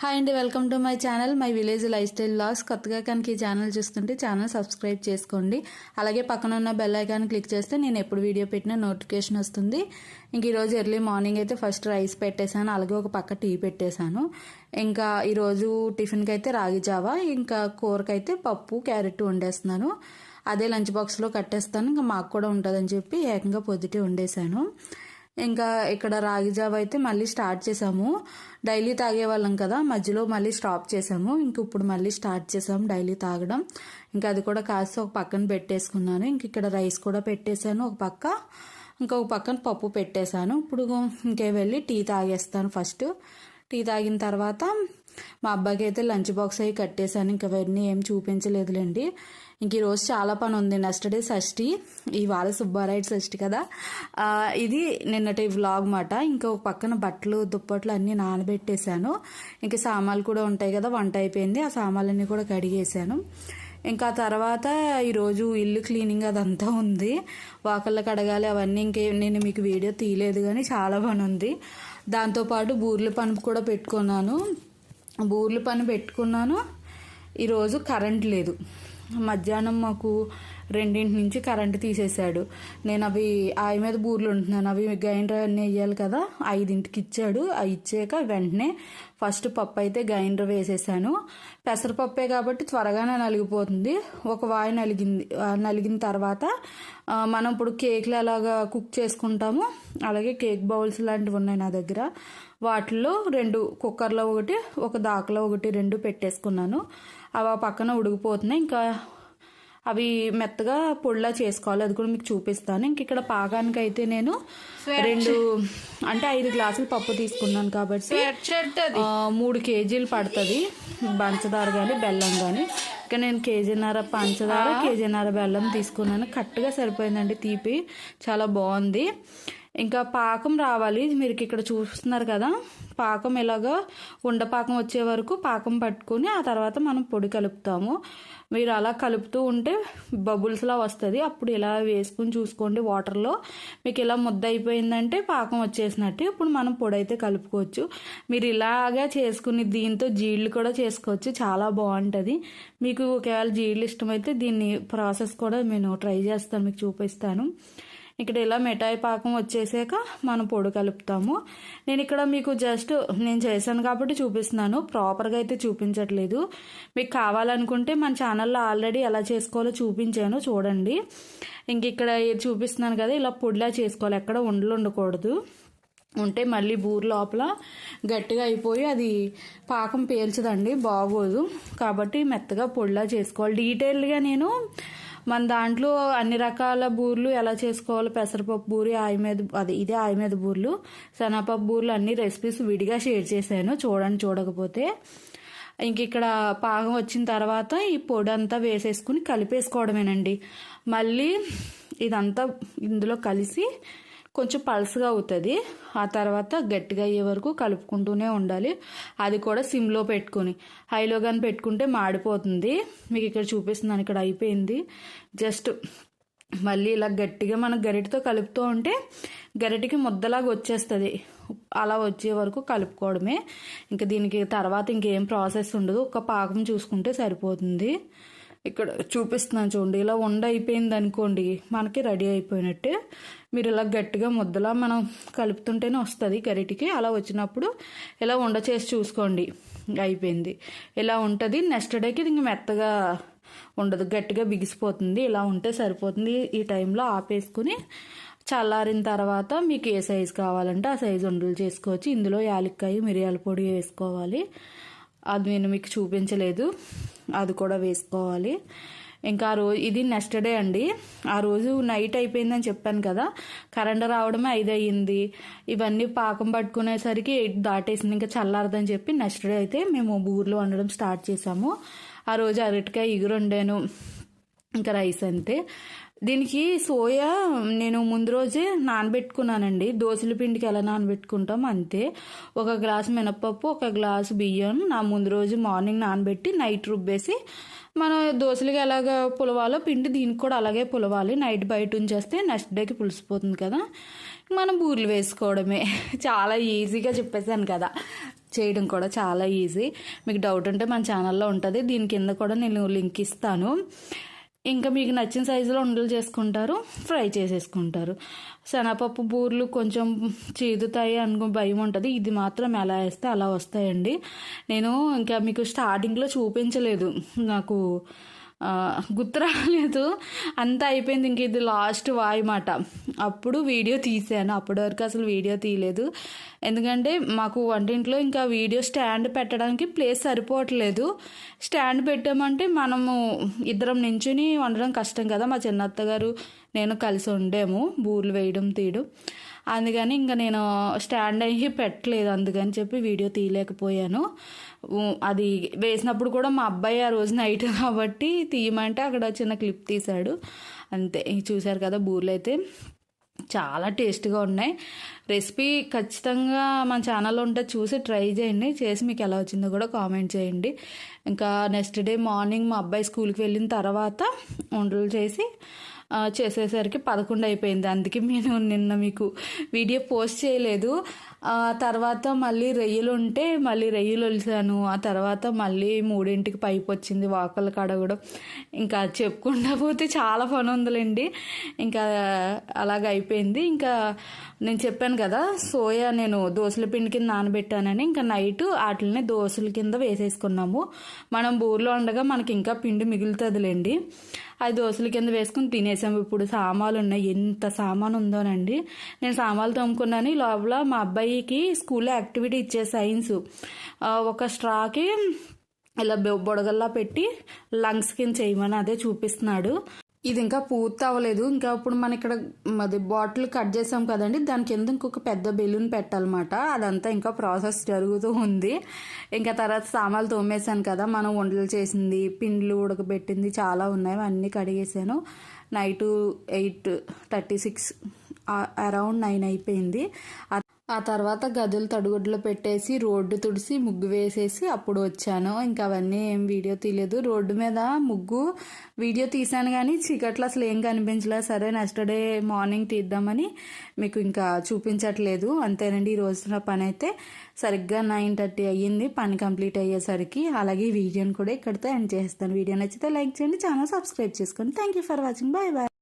Hi అండి welcome to my channel my village life style loss కొత్తగా కనుక ఈ ఛానల్ చూస్తుంటే ఛానల్ సబ్స్క్రైబ్ చేసుకోండి. అలాగే పక్కన ఉన్న బెల్ ఐకాన్ క్లిక్ చేస్తే నేను ఎప్పుడు వీడియో పెట్టినా నోటిఫికేషన్ వస్తుంది. ఇంక ఈరోజు ఎర్లీ మార్నింగ్ అయితే ఫస్ట్ రైస్ పెట్టేశాను అలాగే ఒక పక్క టీ పెట్టేశాను. ఇంకా ఈరోజు టిఫిన్కి అయితే రాగి జావా ఇంకా కూరకైతే పప్పు క్యారెట్ వండేస్తున్నాను. అదే లంచ్ బాక్స్లో కట్టేస్తాను ఇంకా మాకు కూడా ఉంటుందని చెప్పి ఏకంగా పొద్దుటే వండేశాను. ఇంకా ఇక్కడ రాగి జావ అయితే మళ్ళీ స్టార్ట్ చేసాము. డైలీ తాగేవాళ్ళం కదా మధ్యలో మళ్ళీ స్టాప్ చేసాము. ఇంక ఇప్పుడు మళ్ళీ స్టార్ట్ చేసాము డైలీ తాగడం. ఇంకా అది కూడా కాస్త ఒక పక్కన పెట్టేసుకున్నాను. ఇంక ఇక్కడ రైస్ కూడా పెట్టేశాను ఒక పక్క. ఇంకొక పక్కన పప్పు పెట్టేశాను. ఇప్పుడు ఇంకే వెళ్ళి టీ తాగేస్తాను ఫస్ట్. టీ తాగిన తర్వాత మా అబ్బాయికి అయితే లంచ్ బాక్స్ అవి కట్టేశాను. ఇంకా అవన్నీ ఏం చూపించలేదులేండి. ఇంక ఈరోజు చాలా పని ఉంది నెక్స్ట్ డే షష్ఠి ఇవాళ సుబ్బారాయుడు షష్ఠి కదా. ఇది నిన్నటి వ్లాగ్ మాట. ఇంకా ఒక పక్కన బట్టలు దుప్పట్లు అన్నీ నానబెట్టేశాను. ఇంకా సామాన్లు కూడా ఉంటాయి కదా వంట అయిపోయింది. ఆ సామాన్లన్నీ కూడా కడిగేశాను. ఇంకా తర్వాత ఈరోజు ఇల్లు క్లీనింగ్ అదంతా ఉంది. వాకళ్ళ కడగాలి అవన్నీ ఇంకే నేను మీకు వీడియో తీయలేదు కానీ చాలా పని ఉంది దాంతోపాటు బూర్ల పని కూడా పెట్టుకున్నాను. బూర్లు పని పెట్టుకున్నాను. ఈరోజు కరెంట్ లేదు. మధ్యాహ్నం మాకు రెండింటి నుంచి కరెంట్ తీసేశాడు. నేను అవి ఆయి మీద బూర్లు ఉంటున్నాను. అవి గ్రైండర్ అన్నీ వేయాలి కదా. ఐదింటికి ఇచ్చాడు. అవి ఇచ్చాక వెంటనే ఫస్ట్ పప్పు అయితే గ్రైండర్ వేసేసాను. పెసరపప్పే కాబట్టి త్వరగానే నలిగిపోతుంది. ఒక వాయి నలిగింది ఆ, నలిగిన తర్వాత మనం ఇప్పుడు కేక్లు ఎలాగా కుక్ చేసుకుంటామో అలాగే కేక్ బౌల్స్ లాంటివి ఉన్నాయి నా దగ్గర. వాటిలో రెండు కుక్కర్లో ఒకటి ఒక దాకలో ఒకటి రెండు పెట్టేసుకున్నాను. అవి ఆ పక్కన ఉడికిపోతున్నాయి. ఇంకా అవి మెత్తగా పొడిలా చేసుకోవాలి. అది కూడా మీకు చూపిస్తాను. ఇంక ఇక్కడ పాకానికి అయితే నేను రెండు అంటే ఐదు గ్లాసులు పప్పు తీసుకున్నాను కాబట్టి మూడు కేజీలు పడుతుంది. పంచదార కానీ బెల్లం కానీ ఇంకా నేను కేజీన్నర పంచదార కేజీన్నర బెల్లం తీసుకున్నాను. కరెక్ట్గా సరిపోయిందండి తీపి. చాలా బాగుంది. ఇంకా పాకం రావాలి. మీరు ఇక్కడ చూస్తున్నారు కదా. పాకం ఇలాగా ఉండపాకం వచ్చే వరకు పాకం పట్టుకొని ఆ తర్వాత మనం పొడి కలుపుతాము. మీరు అలా కలుపుతూ ఉంటే బబుల్స్లా వస్తుంది. అప్పుడు ఇలా వేసుకుని చూసుకోండి వాటర్లో మీకు ఇలా ముద్ద అయిపోయిందంటే పాకం వచ్చేసినట్టు. ఇప్పుడు మనం పొడి అయితే కలుపుకోవచ్చు. మీరు ఇలాగా చేసుకుని దీంతో జీళ్ళు కూడా చేసుకోవచ్చు. చాలా బాగుంటుంది. మీకు ఒకవేళ జీళ్ళు ఇష్టమైతే దీన్ని ప్రాసెస్ కూడా నేను ట్రై చేస్తాను. మీకు చూపిస్తాను. ఇక్కడ ఇలా మిఠాయి పాకం వచ్చేసాక మనం పొడి కలుపుతాము. నేను ఇక్కడ మీకు జస్ట్ నేను చేశాను కాబట్టి చూపిస్తున్నాను. ప్రాపర్గా అయితే చూపించట్లేదు. మీకు కావాలనుకుంటే మన ఛానల్లో ఆల్రెడీ ఎలా చేసుకోవాలో చూపించాను. చూడండి. ఇంక ఇక్కడ చూపిస్తున్నాను కదా ఇలా పొడిలా చేసుకోవాలి. ఎక్కడ ఉండలు ఉండకూడదు. ఉంటే మళ్ళీ బూరు లోపల గట్టిగా అయిపోయి అది పాకం పేల్చదండి బాగోదు. కాబట్టి మెత్తగా పొడిలా చేసుకోవాలి. డీటెయిల్గా నేను మన దాంట్లో అన్ని రకాల బూర్లు ఎలా చేసుకోవాలో? పెసరపప్పు బూరి ఆయి మీద అది ఇదే ఆయి మీద బూర్లు. శనగపప్పు బూర్లు అన్ని రెసిపీస్ విడిగా షేర్ చేశాను. చూడండి చూడకపోతే. ఇంక ఇక్కడ పాకం వచ్చిన తర్వాత ఈ పొడి అంతా వేసేసుకుని కలిపేసుకోవడమేనండి. మళ్ళీ ఇదంతా ఇందులో కలిసి కొంచెం పల్స్గా అవుతుంది. ఆ తర్వాత గట్టిగా అయ్యే వరకు కలుపుకుంటూనే ఉండాలి. అది కూడా సిమ్లో పెట్టుకొని. హైలో కానీ పెట్టుకుంటే మాడిపోతుంది. మీకు ఇక్కడ చూపిస్తున్నాను ఇక్కడ అయిపోయింది. జస్ట్ మళ్ళీ ఇలా గట్టిగా మనం గరిటతో కలుపుతూ ఉంటే గరిటకి ముద్దలాగా వచ్చేస్తుంది. అలా వచ్చే వరకు కలుపుకోవడమే. ఇంకా దీనికి తర్వాత ఇంకేం ప్రాసెస్ ఉండదు. ఒక పాకం చూసుకుంటే సరిపోతుంది. ఇక్కడ చూపిస్తున్నాను చూడండి. ఇలా ఉండ అయిపోయింది అనుకోండి మనకి రెడీ అయిపోయినట్టే. మీరు ఇలా గట్టిగా ముద్దలా మనం కలుపుతుంటేనే వస్తుంది గరిటికి అలా వచ్చినప్పుడు ఇలా ఉండ చేసి చూసుకోండి. అయిపోయింది. ఇలా ఉంటుంది. నెక్స్ట్ డేకి ఇంక మెత్తగా ఉండదు. గట్టిగా బిగిసిపోతుంది. ఇలా ఉంటే సరిపోతుంది. ఈ టైంలో ఆపేసుకుని చల్లారిన తర్వాత మీకు ఏ సైజు కావాలంటే ఆ సైజు ఉండలు చేసుకోవచ్చు. ఇందులో యాలక్కాయ మిరియాల పొడి వేసుకోవాలి. అది నేను మీకు చూపించలేదు. అది కూడా వేసుకోవాలి. ఇంకా ఆ రోజు ఇది నెక్స్ట్ డే అండి. ఆ రోజు నైట్ అయిపోయిందని చెప్పాను కదా. కరెంట్ రావడమే ఐదు అయ్యింది ఇవన్నీ పాకం పట్టుకునేసరికి ఎయిట్ దాటేసింది. ఇంకా చల్లారదని చెప్పి నెక్స్ట్ డే అయితే మేము ఊర్లో వండడం స్టార్ట్ చేసాము. ఆ రోజు అరటికాయ ఇగురు వండాను. ఇంకా రైస్ అంతే. దీనికి సోయా నేను ముందు రోజే నానబెట్టుకున్నానండి. దోశల పిండికి ఎలా నానబెట్టుకుంటాం అంతే. ఒక గ్లాసు మినపప్పు ఒక గ్లాసు బియ్యం నా ముందు రోజు మార్నింగ్ నానబెట్టి నైట్ రుబ్బేసి మనం దోశలకి ఎలాగ పులవాలో పిండి దీనికి కూడా అలాగే పులవాలి. నైట్ బయట ఉంచేస్తే నెక్స్ట్ డేకి పులిసిపోతుంది కదా. మనం బూర్లు వేసుకోవడమే. చాలా ఈజీగా చెప్పేసాను కదా. చేయడం కూడా చాలా ఈజీ. మీకు డౌట్ ఉంటే మన ఛానల్లో ఉంటుంది. దీని కింద కూడా నేను లింక్ ఇస్తాను. ఇంకా మీకు నచ్చిన సైజులో ఉండలు చేసుకుంటారు ఫ్రై చేసేసుకుంటారు. శనగపప్పు బూర్లు కొంచెం చేదుతాయి అనుకో భయం ఉంటుంది. ఇది మాత్రం ఎలా వేస్తే అలా వస్తాయండి. నేను ఇంకా మీకు స్టార్టింగ్లో చూపించలేదు. నాకు గుర్తు రాలేదు. అంతా అయిపోయింది ఇంక ఇది లాస్ట్ వాయి మాట అప్పుడు వీడియో తీసాను. అప్పటి వరకు అసలు వీడియో తీయలేదు. ఎందుకంటే మాకు వంటింట్లో ఇంకా వీడియో స్టాండ్ పెట్టడానికి ప్లేస్ సరిపోవట్లేదు. స్టాండ్ పెట్టామంటే మనము ఇద్దరం నించుని వండడం కష్టం కదా. మా చిన్నత్త గారు నేను కలిసి ఉండేము. బూర్లు వేయడం తీయడం. అందుకని ఇంకా నేను స్టాండ్ అయ్యి పెట్టలేదు అందుకని చెప్పి వీడియో తీయలేకపోయాను. అది వేసినప్పుడు కూడా మా అబ్బాయి ఆ రోజు నైట్ కాబట్టి తీయమంటే అక్కడ చిన్న క్లిప్ తీశాడు. అంతే ఇంక చూశారు కదా బూర్లు అయితే చాలా టేస్ట్గా ఉన్నాయి. రెసిపీ ఖచ్చితంగా మన ఛానల్లో ఉంటే చూసి ట్రై చేయండి. చేసి మీకు ఎలా వచ్చిందో కూడా కామెంట్ చేయండి. ఇంకా నెక్స్ట్ డే మార్నింగ్ మా అబ్బాయి స్కూల్కి వెళ్ళిన తర్వాత వంటలు చేసి చేసేసరికి పదకొండు అయిపోయింది. అందుకే నేను నిన్న మీకు వీడియో పోస్ట్ చేయలేదు. తర్వాత మళ్ళీ రొయ్యలు ఉంటే మళ్ళీ రొయ్యలు వలిసాను ఆ తర్వాత మళ్ళీ మూడింటికి పైపు వచ్చింది వాకలు కడగడం ఇంకా చెప్పుకుండా పోతే చాలా పని ఉందిలేండి ఇంకా అలాగ అయిపోయింది ఇంకా నేను చెప్పాను కదా సోయా నేను దోశల పిండి కింద నానబెట్టానని. ఇంకా నైట్ వాటిని దోశల కింద వేసేసుకున్నాము. మనం బూర్లో ఉండగా మనకి ఇంకా పిండి మిగులుతుందిలేండి. అది దోశల కింద వేసుకుని తినేసాము ఇప్పుడు సామాలు ఉన్నాయి ఎంత సామాన్ ఉందోనండి నేను సామాన్లు తోముకున్నాను. లోపల మా అబ్బాయికి స్కూల్లో యాక్టివిటీ ఇచ్చే సైన్స్. ఒక స్ట్రాకి ఇలా బొడగల్లా పెట్టి లంగ్స్ కింద చేయమని అదే చూపిస్తున్నాడు. ఇది ఇంకా పూర్తి అవ్వలేదు. ఇంకా ఇప్పుడు మన ఇక్కడ అది బాటిల్ కట్ చేసాం కదండి. దాని కింద ఇంకొక పెద్ద బెలూన్ పెట్టాలన్నమాట. అదంతా ఇంకా ప్రాసెస్ జరుగుతూ ఉంది. ఇంకా తర్వాత సామాన్లు తోమేశాను కదా. మనం వంటలు చేసింది పిండ్లు ఉడకబెట్టింది చాలా ఉన్నాయి. అన్నీ కడిగేసాను night eight thirty six around nine అయిపోయింది. ఆ- తర్వాత గదులు తడుగుడ్లు పెట్టేసి రోడ్డు తుడిసి ముగ్గు వేసేసి అప్పుడు వచ్చాను. ఇంకా అవన్నీ ఏం వీడియో తీయలేదు. రోడ్డు మీద ముగ్గు వీడియో తీసాను కానీ చీకట్లో అసలు ఏం కనిపించలేదు. సరే నెక్స్ట్ డే మార్నింగ్ తీద్దామని మీకు ఇంకా చూపించట్లేదు. అంతేనండి ఈ రోజున పని అయితే సరిగ్గా నైన్ థర్టీ అయ్యింది. పని కంప్లీట్ అయ్యేసరికి అలాగే వీడియోని కూడా ఇక్కడితో ఎండ్ చేస్తాను. వీడియో నచ్చితే లైక్ చేయండి ఛానల్ సబ్స్క్రైబ్ చేసుకోండి thank you for watching. Bye bye.